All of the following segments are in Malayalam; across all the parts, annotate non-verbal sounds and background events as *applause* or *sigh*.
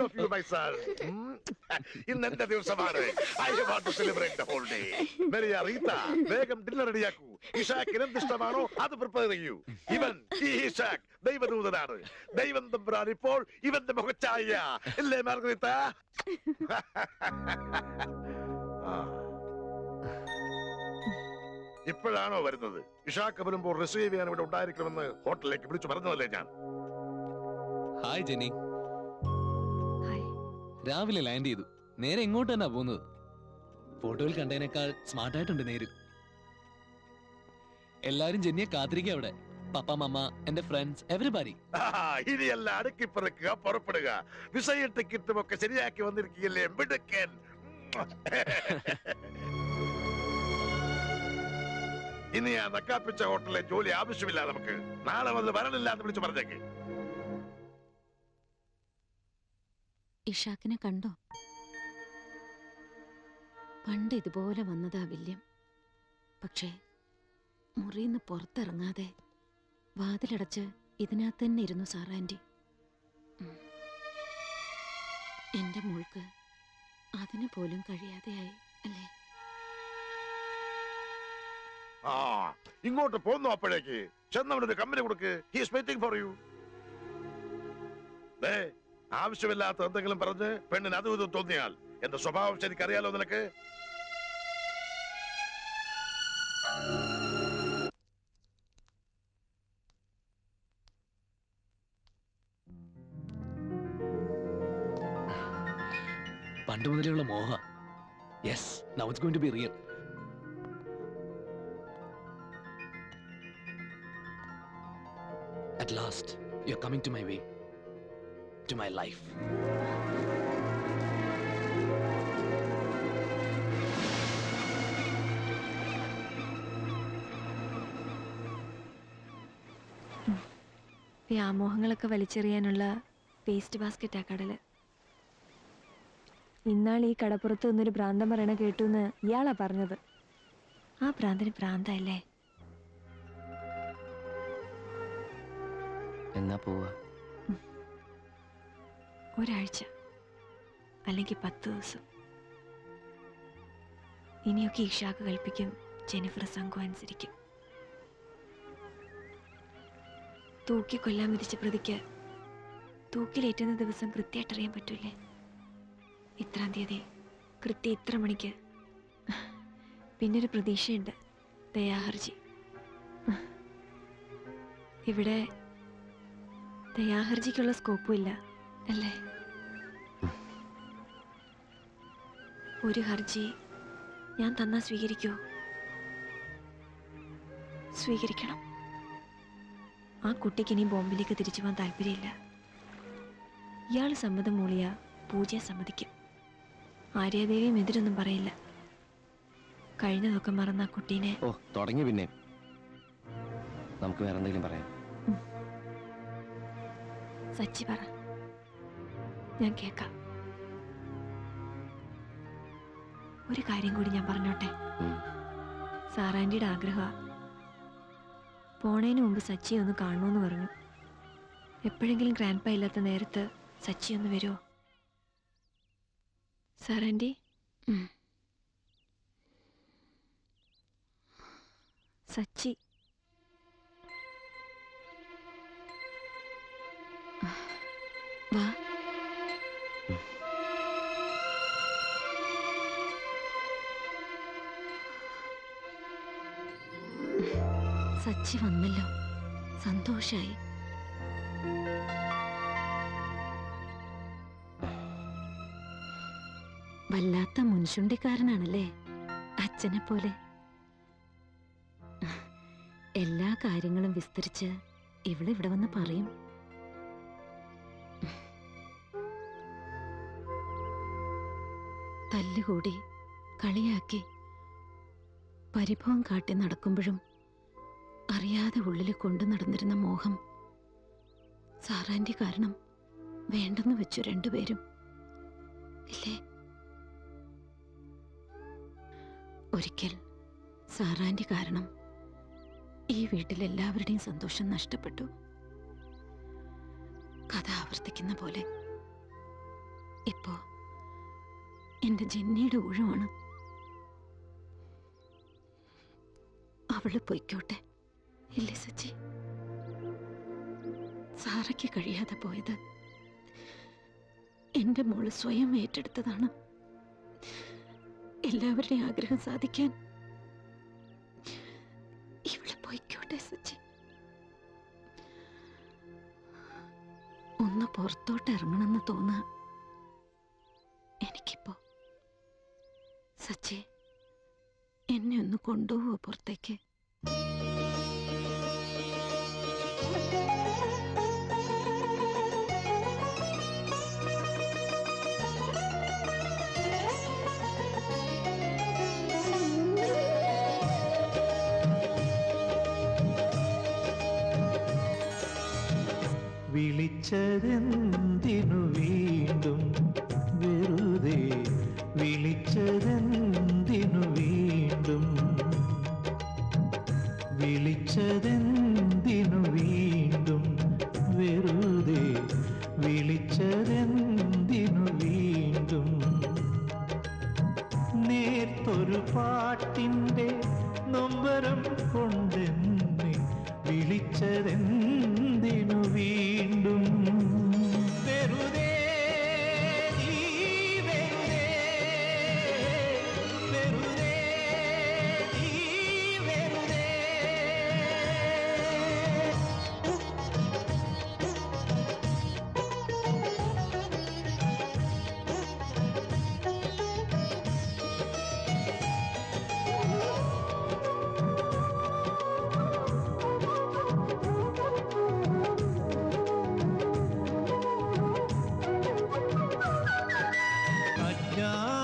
of you, my son. Hmm? ഇന്ന് എന്റെ ദിവസമാണ്. I want to celebrate the whole day മെറിയ Reetha വേഗം ഡിന്നർ റെഡിയാക്കൂ ഇഷാക്കിന് എന്തിഷ്ടമാണോ അത് പ്രിപ്പയർ ചെയ്യൂ. ഇവൻ ഈ ഇഷാക്ക് ദൈവദൂതനാണ്. ദൈവം തമ്പുരാൻ ഇപ്പോൾ ഇവന്റെ മുഖച്ചായ. ഇല്ലേ മാർഗരീത്ത *laughs* ഇപ്പോഴാണോ വരുന്നത്? ഇഷാക്ക് വരുമ്പോൾ റിസീവ് ചെയ്യാൻ ഇവിടെ ഉണ്ടായിരിക്കണമെന്ന് ഹോട്ടലിലേക്ക് വിളിച്ചു പറഞ്ഞതല്ലേ ഞാൻ? Hi Jenny hi. രാവിലെ ലാൻഡ് ചെയ്തു. നേരെ ഇങ്ങോട്ട് തന്നെ പോകുന്നത്. ഫോട്ടോയിൽ കണ്ടതിനേക്കാൾ സ്മാർട്ട് ആയിട്ടുണ്ട് നേര്. എല്ലാരും ജെന്നിയെ കാത്തിരിക്കുക അവിടെ. പപ്പ മമ്മ എന്റെ ഫ്രണ്ട്സ് എവരിബാരി ആ, ഇനിയല്ല അടുക്കി പെറുക്കുക പുറപ്പെടുക. വിസയും ടിക്കറ്റും ഒക്കെ ശരിയാക്കി വന്നിരിക്കുകയല്ലേ മിടുക്കൻ. ഇനി ആ നക്കാപ്പിച്ച ഹോട്ടലിലെ ജോലി ആവശ്യമില്ല നമുക്ക്. നാളെ വന്ന് വരണില്ല എന്ന് വിളിച്ചു പറഞ്ഞേക്ക്. ഇഷാക്കിനെ കണ്ടോ? പണ്ട് ഇതുപോലെ വന്നതാ വില്യം. പക്ഷേ മുറിയിന്ന് പുറത്തിറങ്ങാതെ വാതിലടച്ച് ഇതിനകത്ത് തന്നെ ഇരുന്നു സാറാന്റി ഉം. എന്റെ മോൾക്ക് അതിന് പോലും കഴിയാതെയായി അല്ലേ? ആ ഇങ്ങോട്ട് പോന്നു അപ്പോഴേക്ക്. ചെന്നവനൊരു കമ്പനി കൊടുക്ക്. ഹീസ് വെയിറ്റിംഗ് ഫോർ യു ദേ ആവശ്യമില്ലാത്ത എന്തെങ്കിലും പറഞ്ഞ് പെണ്ണിന് അതും ഇതും തോന്നിയാൽ എന്റെ സ്വഭാവം ശരിക്കറിയാലോ നിനക്ക്? പണ്ട് മുതലുള്ള മോഹ. Yes now it's going to be real At last, you're coming to my way, to my life. വ്യാമോഹങ്ങളൊക്കെ വലിച്ചെറിയാനുള്ള വേസ്റ്റ് ബാസ്ക്കറ്റാ കടൽ. ഇന്നാൾ ഈ കടപ്പുറത്ത് നിന്നൊരു ഭ്രാന്തം പറയണ കേട്ടു എന്ന് ഇയാളാ പറഞ്ഞത്. ആ ഭ്രാന്തിന് ഭ്രാന്തല്ലേ എന്നാ പോവാ? ഒരാഴ്ച. അല്ലെങ്കിൽ പത്ത് ദിവസം. ഇനിയൊക്കെ ഇഷാക്ക് കൽപ്പിക്കും ജെനിഫർ സംഘം അനുസരിക്കും. തൂക്കി കൊല്ലാൻ വിധിച്ച പ്രതിക്ക് തൂക്കിലേറ്റുന്ന ദിവസം കൃത്യമായിട്ട് അറിയാൻ പറ്റൂലേ ഇത്രാം തീയതി കൃത്യം ഇത്ര മണിക്ക്. പിന്നൊരു പ്രതീക്ഷയുണ്ട്. ദയാഹർജി. ഇവിടെ ദയാഹർജിക്കുള്ള സ്കോപ്പും ഇല്ല അല്ലേ? ഒരു ഹർജി ഞാൻ തന്നാ സ്വീകരിക്കോ. സ്വീകരിക്കണം. ആ കുട്ടിക്ക് ഇനി ബോംബിലേക്ക് തിരിച്ചു പോകാൻ താല്പര്യമില്ല. ഇയാൾ സമ്മതം മൂളിയ പൂജയെ സമ്മതിക്കും. ആര്യാദേവിയും എതിരൊന്നും പറയില്ല. കഴിഞ്ഞതൊക്കെ മറന്ന ആ കുട്ടീനെ ഓ തുടങ്ങി പിന്നെ. നമുക്ക് വേറെന്തെങ്കിലും പറയാം? സച്ചി പറ. ഞാൻ കേക്കാം. ഒരു കാര്യം കൂടി ഞാൻ പറഞ്ഞോട്ടെ. സാറാന്റിയുടെ ആഗ്രഹ പോണേന് മുമ്പ് സച്ചി ഒന്ന് കാണണമെന്ന് പറഞ്ഞു. എപ്പോഴെങ്കിലും ഗ്രാൻഡ് പ ഇല്ലാത്ത നേരത്ത് സച്ചി ഒന്ന് വരുമോ സാറാന്റി സച്ചി വാ സച്ചി വന്നല്ലോ. സന്തോഷായി. വല്ലാത്ത മുൻശുണ്ടിക്കാരനാണല്ലേ അച്ഛനെ പോലെ. എല്ലാ കാര്യങ്ങളും വിസ്തരിച്ച് ഇവളിവിടെ വന്ന് പറയും. തല്ലുകൂടി കളിയാക്കി. പരിഭവം കാട്ടി നടക്കുമ്പോഴും അറിയാതെ ഉള്ളിൽ കൊണ്ടു നടന്നിരുന്ന മോഹം സാറാന്റെ കാരണം വേണ്ടെന്ന് വെച്ചു രണ്ടുപേരും. ഇല്ലേ? ഒരിക്കൽ സാറാന്റെ കാരണം ഈ വീട്ടിലെല്ലാവരുടെയും സന്തോഷം നഷ്ടപ്പെട്ടു. കഥ ആവർത്തിക്കുന്ന പോലെ. ഇപ്പോ എന്റെ ജെന്നിയുടെ ഊഴമാണ്. അവൾ പൊയ്ക്കോട്ടെ. ഇല്ലേ സച്ചി? സാറയ്ക്ക് കഴിയാതെ പോയത് എന്റെ മോൾ സ്വയം ഏറ്റെടുത്തതാണ്. എല്ലാവരുടെയും ആഗ്രഹം സാധിക്കാൻ ഇവിടെ പോയിക്കോട്ടെ സച്ചി. ഒന്ന് പുറത്തോട്ട് ഇറങ്ങണമെന്ന് തോന്നാ എന്നെ ഒന്ന് കൊണ്ടുപോവുക പുറത്തേക്ക്? വിളിച്ചതെന്തിനു വിളിച്ചതെന്തിനു Yeah.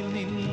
മനസ്സിൽ നിന്നോ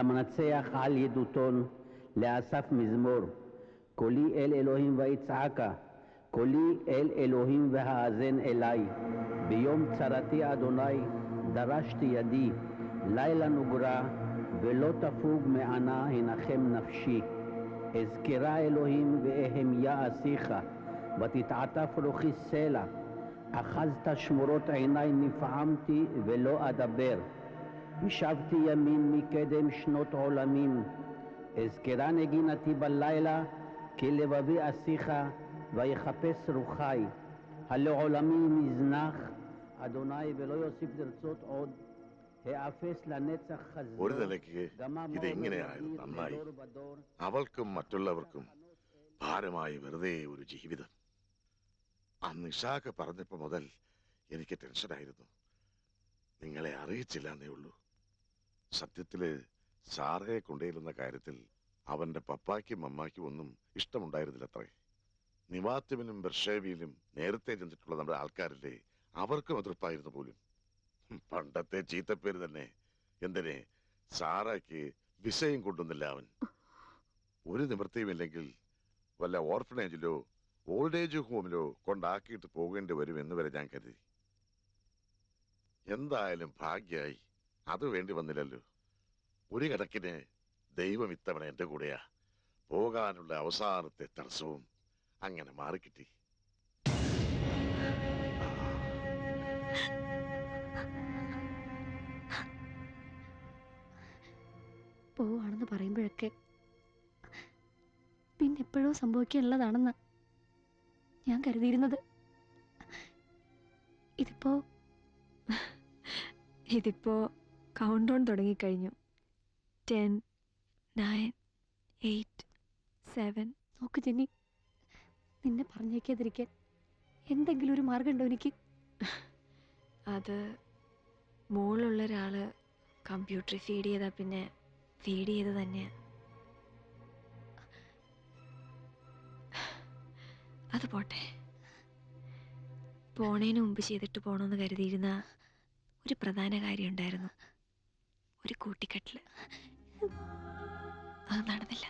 למנצח על ידותון, לאסף מזמור. קולי אל אלוהים ויצעקה, קולי אל אלוהים והאזן אלי. ביום צרתי אדוני דרשתי ידי, לילה נוגרה, ולא תפוג מענה הנחם נפשי. אזכרה אלוהים ואהמיה אשיך, ותתעטף רוחי סלע. אחזת שמורות עיניי נפעמתי ולא אדבר. השבתי ימים מקדם שנות עולמים. אזכרה נגינתי בלילה, כי לבבי אשיך, ויחפש רוחי. הלעולמי מזנח, אדוני ולא יוסיף לרצות עוד. האפס לנצח חזור. ഒരു നിലയ്ക്ക് ഇത് എങ്ങനെയായത് നന്നായി അവൾക്കും മറ്റുള്ളവർക്കും ഭാരമായി വെറുതെ ഒരു ജീവിതം അന്ന് ഇഷാഖ പറഞ്ഞപ്പോ മുതൽ എനിക്ക് ടെൻഷനായിരുന്നു നിങ്ങളെ അറിയിച്ചില്ല എന്നേ ഉള്ളൂ സത്യത്തിൽ സാറയെ കൊണ്ടുവരുന്ന കാര്യത്തിൽ അവന്റെ പപ്പായ്ക്കും അമ്മായ്ക്കും ഒന്നും ഇഷ്ടമുണ്ടായിരുന്നില്ല അത്രേ നിവാത്യവിനും ബർഷേവിയിലും നേരത്തെ ചെന്നിട്ടുള്ള നമ്മുടെ ആൾക്കാരില്ലേ അവർക്കും അതൃപ്പായിരുന്നു പോലും. പണ്ടത്തെ ചീത്തപ്പേര് തന്നെ. എന്തിനെ? സാറയ്ക്ക് വിസയും കൊണ്ടുവന്നില്ല അവൻ. ഒരു നിവൃത്തിയുമില്ലെങ്കിൽ വല്ല ഓർഫനേജിലോ ഓൾഡ് ഏജ് ഹോമിലോ കൊണ്ടാക്കിയിട്ട് പോകേണ്ടി വരും എന്ന് വരെ ഞാൻ കരുതി. എന്തായാലും ഭാഗ്യായി അത് വേണ്ടി വന്നില്ലല്ലോ. ഒരു കണക്കിന് ദൈവം ഇത്തവണ എന്റെ കൂടെയാ. പോകാനുള്ള അവസാനത്തെ തടസ്സവും അങ്ങനെ മാറിക്കിട്ടി. പോവാണെന്ന് പറയുമ്പോഴൊക്കെ പിന്നെ എപ്പോഴോ സംഭവിക്കാനുള്ളതാണെന്ന് ഞാൻ കരുതിയിരുന്നത്. ഇതിപ്പോ ഇതിപ്പോ കൗണ്ട് ഡൗൺ തുടങ്ങിക്കഴിഞ്ഞു. Ten nine eight seven. നോക്ക് ജെന്നി നിന്നെ പറഞ്ഞേക്കാതിരിക്കാൻ എന്തെങ്കിലും ഒരു മാർഗമുണ്ടോ എനിക്ക്? അത് മുകളിലുള്ള ഒരാൾ കമ്പ്യൂട്ടറിൽ ഫീഡ് ചെയ്താൽ പിന്നെ ഫീഡ് ചെയ്ത് തന്നെ അത് പോട്ടെ. പോണേന് മുമ്പ് ചെയ്തിട്ട് പോണമെന്ന് കരുതിയിരുന്ന ഒരു പ്രധാന കാര്യം ഉണ്ടായിരുന്നു. ഒരു കൂട്ടിക്കെട്ടിൽ. അത് നടന്നില്ല.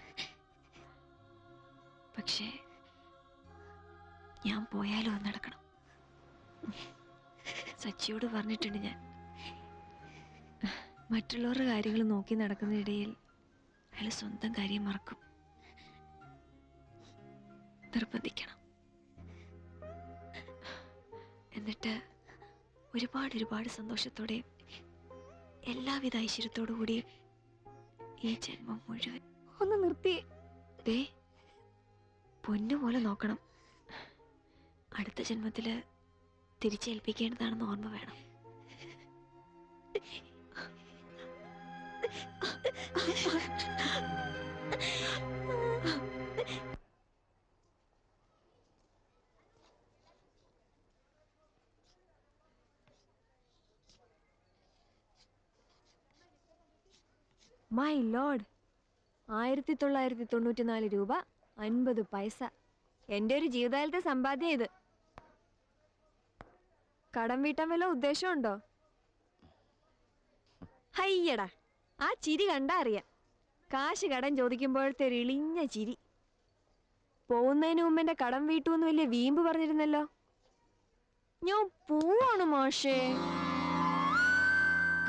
പക്ഷേ ഞാൻ പോയാലും അത് നടക്കണം. സച്ചിയോട് പറഞ്ഞിട്ടുണ്ട് ഞാൻ. മറ്റുള്ളവരുടെ കാര്യങ്ങൾ നോക്കി നടക്കുന്നതിനിടയിൽ അയാൾ സ്വന്തം കാര്യം മറക്കും. നിർബന്ധിക്കണം. എന്നിട്ട് ഒരുപാട് ഒരുപാട് സന്തോഷത്തോടെ എല്ലാവിധ ഐശ്വര്യത്തോടു കൂടി ഈ ജന്മം മുഴുവൻ. ഒന്ന് നിർത്തി. ദേ പൊന്നു പോലെ നോക്കണം. അടുത്ത ജന്മത്തിൽ തിരിച്ചേൽപ്പിക്കേണ്ടതാണെന്ന് ഓർമ്മ വേണം. മൈ ലോഡ് ആയിരത്തി തൊള്ളായിരത്തി തൊണ്ണൂറ്റി നാല് രൂപ അൻപത് പൈസ. എന്റെ ഒരു ജീവിതകാലത്തെ സമ്പാദ്യം ഇത്. കടം വീട്ടാൻ വല്ല ഉദ്ദേശമുണ്ടോ? ഹയ്യടാ ആ ചിരി കണ്ടാ അറിയാം. കാശ് കടം ചോദിക്കുമ്പോഴത്തെ ഒരു ഇളിഞ്ഞ ചിരി. പോകുന്നതിന് മുമ്പ് കടം വീട്ടൂന്ന് വലിയ വീമ്പ് പറഞ്ഞിരുന്നല്ലോ. ഞാൻ പോവാണ് മാഷേ.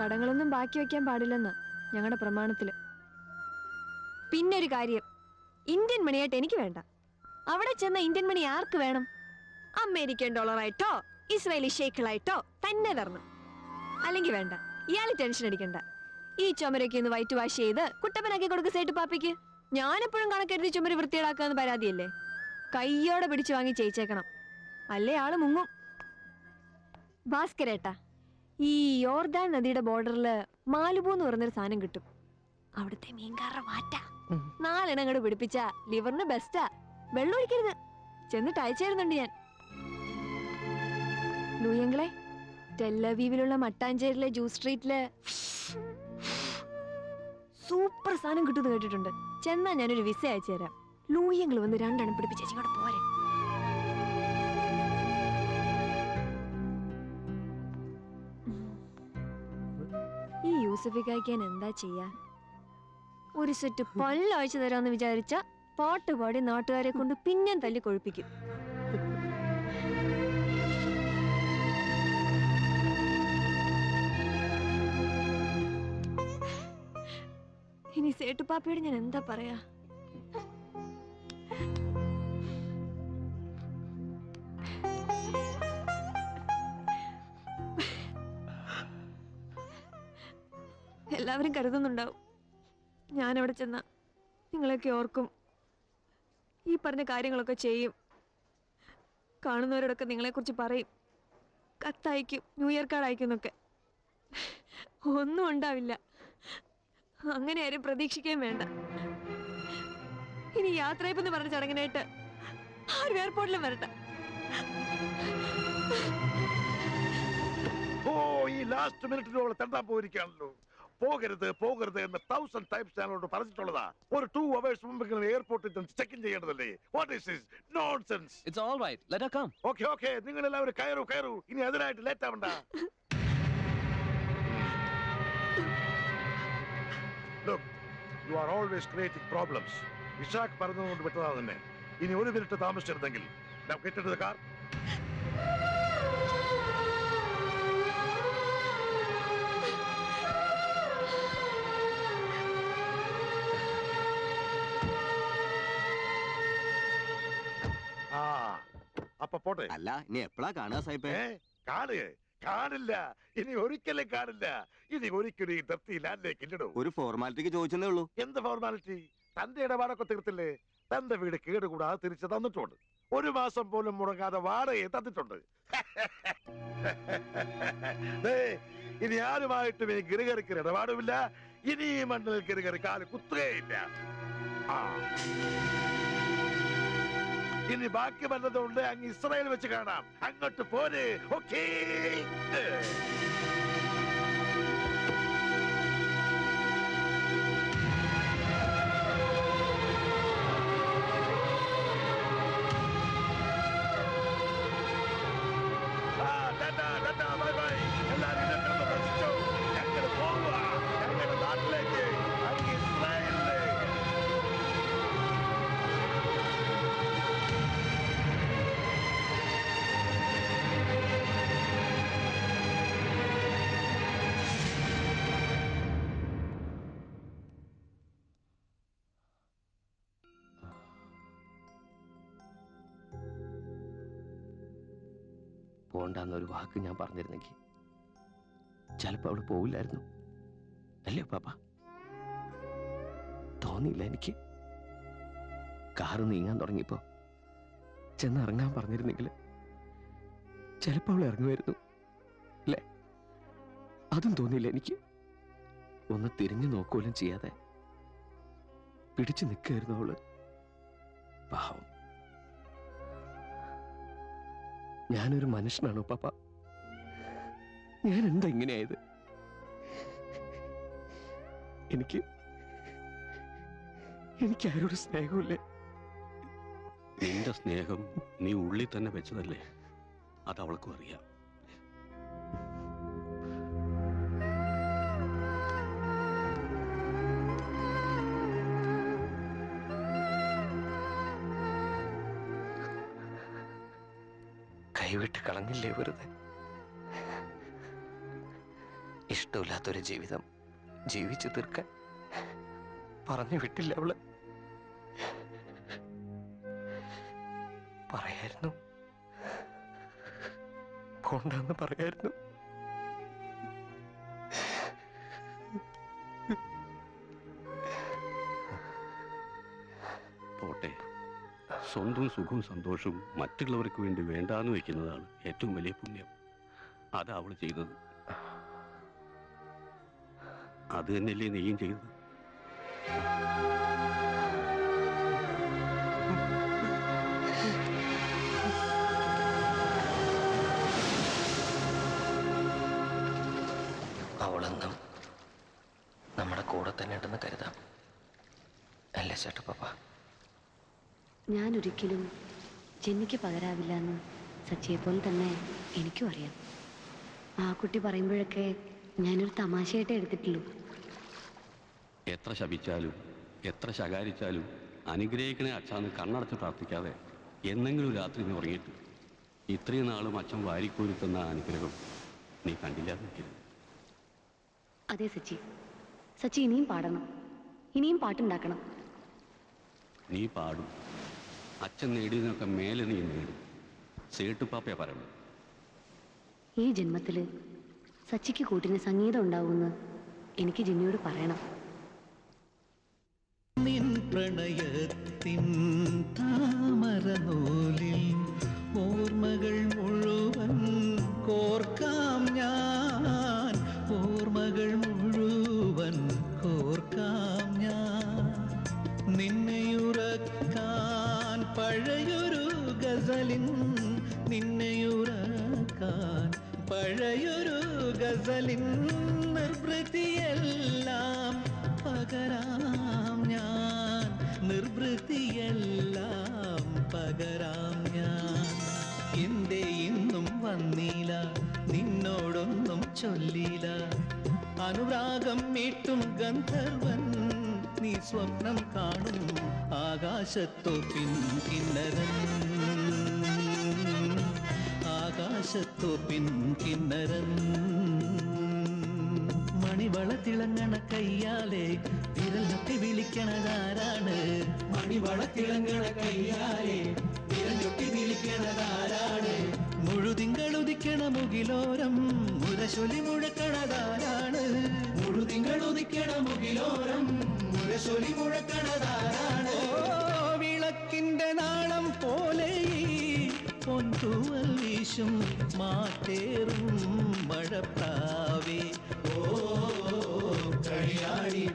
കടങ്ങളൊന്നും ബാക്കി വെക്കാൻ പാടില്ലെന്നാ. ഞങ്ങളുടെ പ്രമാണത്തിൽ. പിന്നെ ഒരു കാര്യം. ഇന്ത്യൻ മണിയായിട്ട് എനിക്ക് വേണ്ട. അവിടെ ചെന്ന ഇന്ത്യൻ മണി ആർക്ക് വേണം? അമേരിക്കൻ ഡോളറായിട്ടോ ഇസ്രായേലി ഷേക്കിളായിട്ടോ തന്നെ തരണം. അല്ലെങ്കിൽ വേണ്ട. ഇയാൾ ടെൻഷൻ അടിക്കണ്ട. ഈ ചുമരൊക്കെ ഒന്ന് വൈറ്റ് വാഷ് ചെയ്ത് കുട്ടപ്പനാക്കി കൊടുക്കുക സേട്ട് പാപ്പിക്ക്. ഞാനെപ്പോഴും കണക്കെഴുതി ചുമര് വൃത്തിയേടാക്കാന്ന് പരാതിയല്ലേ? കയ്യോടെ പിടിച്ചു വാങ്ങി ചെയ്യിച്ചേക്കണം. അല്ലേ ആൾ മുങ്ങും? ഭാസ്കരേട്ടാ. ഈ യോർദാൻ നദിയുടെ ബോർഡറിൽ മാലുബു എന്ന് പറഞ്ഞൊരു സാധനം കിട്ടും. അവിടുത്തെ മീൻകാരുടെ നാലെണ്ണം കൂടെ പിടിപ്പിച്ച ലിവറിന് ബെസ്റ്റാ വെള്ളം ഒഴിക്കരുത്. ചെന്നിട്ട് അയച്ചേരുന്നുണ്ട് ഞാൻ. ലൂയങ്ങളെ ടെല്ലവീവിലുള്ള മട്ടാഞ്ചേരിലെ ജ്യൂസ് സ്ട്രീറ്റിൽ സൂപ്പർ സാധനം കിട്ടുമെന്ന് കേട്ടിട്ടുണ്ട്. ചെന്നാ ഞാനൊരു വിസ അയച്ചു തരാം. ലൂയങ്ങൾ വന്ന് രണ്ടെണ്ണം പിടിപ്പിച്ച് പോരെ ഈ യൂസഫിക്കായ്ക്കാൻ എന്താ ചെയ്യാ? ഒരു സെറ്റ് പല്ലയച്ചു തരാന്ന് വിചാരിച്ച പാട്ട് പാടി നാട്ടുകാരെ കൊണ്ട് പിന്നെയും തല്ലി കൊഴുപ്പിക്കും. ഇനി സേട്ടുപാപ്പയോട് ഞാൻ എന്താ പറയാ? എല്ലാവരും കരുതുന്നുണ്ടാവും. ഞാൻ അവിടെ ചെന്ന നിങ്ങളൊക്കെ ഓർക്കും. ഈ പറഞ്ഞ കാര്യങ്ങളൊക്കെ ചെയ്യും. കാണുന്നവരോടൊക്കെ നിങ്ങളെക്കുറിച്ച് പറയും. കത്തയക്കും ന്യൂ ഇയർ കാർഡ് അയക്കും എന്നൊക്കെ. ഒന്നും ഉണ്ടാവില്ല. അങ്ങനെ ആരും പ്രതീക്ഷിക്കുകയും വേണ്ട. ഇനി യാത്രയപ്പെന്ന് പറഞ്ഞ ചടങ്ങിനായിട്ട് ആരും എയർപോർട്ടിലും വരട്ടെ ഓ ഈ ലാസ്റ്റ് മിനിറ്റിനോട് തെണ്ടാൻ പോയിരിക്കുകയാണല്ലോ. പോകരുത് പോകരുത് എന്ന് തൗസൻഡ് ടൈംസ് ഞാനോട് പറഞ്ഞിട്ടുള്ളതാ. ഒരു ടു അവേഴ്സ് മുമ്പ് എയർപോർട്ടിൽ check in ചെയ്യേണ്ടതല്ലേ? What is is nonsense it's all right let come okay okay നിങ്ങൾ എല്ലാവരും കയറൂ കയറൂ. ഇനി അതിനായിട്ട് ലേറ്റ് ആവണ്ട. You are always creating problems. Ishaq പറഞ്ഞതുകൊണ്ട് വിട്ടതാ തന്നെ ഇനി ഒരു മിനിറ്റ് താമസിച്ചിരുന്നെങ്കിൽ. The കാർ അപ്പൊ പോട്ടെ. അല്ല ഇനി എപ്പോഴാ കാണുക സാഹിബേ? ഏ കാണുക കാണില്ല ഇനി ഒരിക്കലും കാണില്ല ഇനി ഒരിക്കലും ഈ ദർത്തി ലാൻഡിലേക്ക് ഇല്ലടും. ഒരു ഫോർമാലിറ്റിക്ക് ചോദിച്ചതേ ഉള്ളൂ. എന്ത് ഫോർമാലിറ്റി തന്റെ ഇടപാടൊക്കെ തീർത്തില്ലേ? തന്റെ വീട് കേടുകൂടാതെ തിരിച്ചു തന്നിട്ടുണ്ട്. ഒരു മാസം പോലും മുടങ്ങാതെ വാടകയെ തന്നിട്ടുണ്ട്. *laughs* ദേ, ഇനി ആരുമായിട്ടും ഈ ഗിരികറിക്ക് ഇടപാടുമില്ല. ഇനി ഈ മണ്ണിൽ ഗിരികറി കാൽ കുത്തുകയില്ല. ആ. ഇനി ബാക്കി വല്ലതുണ്ട് അങ്ങ് ഇസ്രായേൽ വെച്ച് കാണാം അങ്ങോട്ട് പോരെ ഓക്കേ. ഞങ്ങൾ പോവുക. ഞങ്ങളുടെ നാട്ടിലേക്ക്. അങ്ങ് പോണ്ടെന്നൊരു വാക്ക് ഞാൻ പറഞ്ഞിരുന്നെങ്കിൽ ചിലപ്പോ അവൾ പോവില്ലായിരുന്നു. അല്ലേ പാപ്പ? തോന്നിയില്ല എനിക്ക്. കാറ് നീങ്ങാൻ തുടങ്ങിയപ്പോ ചെന്നിറങ്ങാൻ പറഞ്ഞിരുന്നെങ്കിൽ ചിലപ്പോ അവൾ ഇറങ്ങുമായിരുന്നു. അല്ലേ? അതും തോന്നിയില്ല എനിക്ക്. ഒന്ന് തിരിഞ്ഞു നോക്കൂലും ചെയ്യാതെ പിടിച്ചു നിൽക്കായിരുന്നു അവൾ. പാവം. ഞാനൊരു മനുഷ്യനാണോ പാപ്പ ഞാൻ എന്താ ഇങ്ങനെയായത്? എനിക്ക് എനിക്ക് ആരോട് സ്നേഹമില്ലേ? നിന്റെ സ്നേഹം നീ ഉള്ളിൽ തന്നെ വെച്ചതല്ലേ? അത് അവൾക്കും അറിയാം. കൈവിട്ട് കളഞ്ഞില്ലേ വെറുതെ? ഇഷ്ടമില്ലാത്തൊരു ജീവിതം ജീവിച്ചു തീർക്കാൻ പറഞ്ഞു വിട്ടില്ല അവൾ. പറയായിരുന്നു. പോണ്ടെന്ന് പറയായിരുന്നു. സ്വന്തം സുഖവും സന്തോഷവും മറ്റുള്ളവർക്ക് വേണ്ടി വേണ്ടാന്ന് വെക്കുന്നതാണ് ഏറ്റവും വലിയ പുണ്യം. അതാ അവൾ ചെയ്തത്. അത് തന്നെയല്ലേ നീയും ചെയ്തത്? അവളെന്നും നമ്മുടെ കൂടെ തന്നെ ഉണ്ടെന്ന് കരുതാം. അല്ലേ ചേട്ടപ്പ ഞാൻ ഒരിക്കലും ജെന്നിക്ക് പകരാവില്ല എന്ന് സച്ചിയെ പോലെ തന്നെ എനിക്കും അറിയാം. ആ കുട്ടി പറയുമ്പോഴൊക്കെ ഞാനൊരു തമാശയായിട്ട് എടുത്തിട്ടുള്ളൂ. എത്ര ശപിച്ചാലും എത്ര ശകാരിച്ചാലും അനുഗ്രഹിക്കണേ അച്ഛാന്ന് കണ്ണടച്ച് പ്രാർത്ഥിക്കാതെ എന്നെങ്കിലും രാത്രി നീ ഉറങ്ങിയിട്ട് ഇത്രയും നാളും അച്ഛൻ വാരിക്കോരി തന്ന അനുഗ്രഹം നീ കണ്ടില്ല നിൽക്കരുത് അതെ സച്ചി. സച്ചി ഇനിയും പാടണം. ഇനിയും പാട്ടുണ്ടാക്കണം. നീ പാടും. അച്ഛൻ നേടിയതിനൊക്കെ മേലെ നീ നേടും. സേട്ടുപ്പാപ്പയാ പറയുന്നത്. ഈ ജന്മത്തിൽ സച്ചിക്ക് കൂട്ടിന് സംഗീതം ഉണ്ടാവുമെന്ന് എനിക്ക് ജിന്നിയോട് പറയണം. നിൻ പ്രണയത്തിൻ താമരനൂലിൽ ഓർമ്മകൾ മുഴുവൻ കോർക്കാം ഞാൻ. ഓർമ്മകൾ മുഴുവൻ കോർക്കാം ഞാൻ. നിന്നെയുറക്കാൻ പഴയൊരു ഗസലിൻ നിന്നെയുറക്കാൻ പഴയൊരു ഗസലിൻ നിർവൃത്തിയെല്ലാം പകരാം ഞാൻ. നിർവൃത്തിയെല്ലാം പകരാം ഞാൻ. എന്തേ ഇന്നും വന്നില്ല നിന്നോടൊന്നും ചൊല്ലില്ല അനുരാഗം മീട്ടും ഗന്ധർവൻ നീ സ്വപ്നം കാണും ആകാശത്തോ പിൻ കിന്നരൻ. ആകാശത്തോ പിൻ കിന്നരൻ. മണിവള തിളങ്ങണ കയ്യാലെ വിരൽ നട്ടി വിളിക്കണതാരാണ്? മണിവള തിളങ്ങണ കയ്യാലെ വിരൽ നൊട്ടി വിളിക്കണതാരാണ്? മുഴുതിങ്കളുദിക്കണ മുകിലോരം മുരശൊലി മുഴക്കണതാരാണ്? മുഴുതിങ്കളുദിക്കണ മുകിലോരം മുരശൊലി മുഴക്കണതാരാണ് ഓ വിളക്കിന്റെ നാളം പോലെ ഈ പൊൻതൂവൽ വീശും മാറ്റേറും മഴപ്രാവേ ഓ കഴിയാടി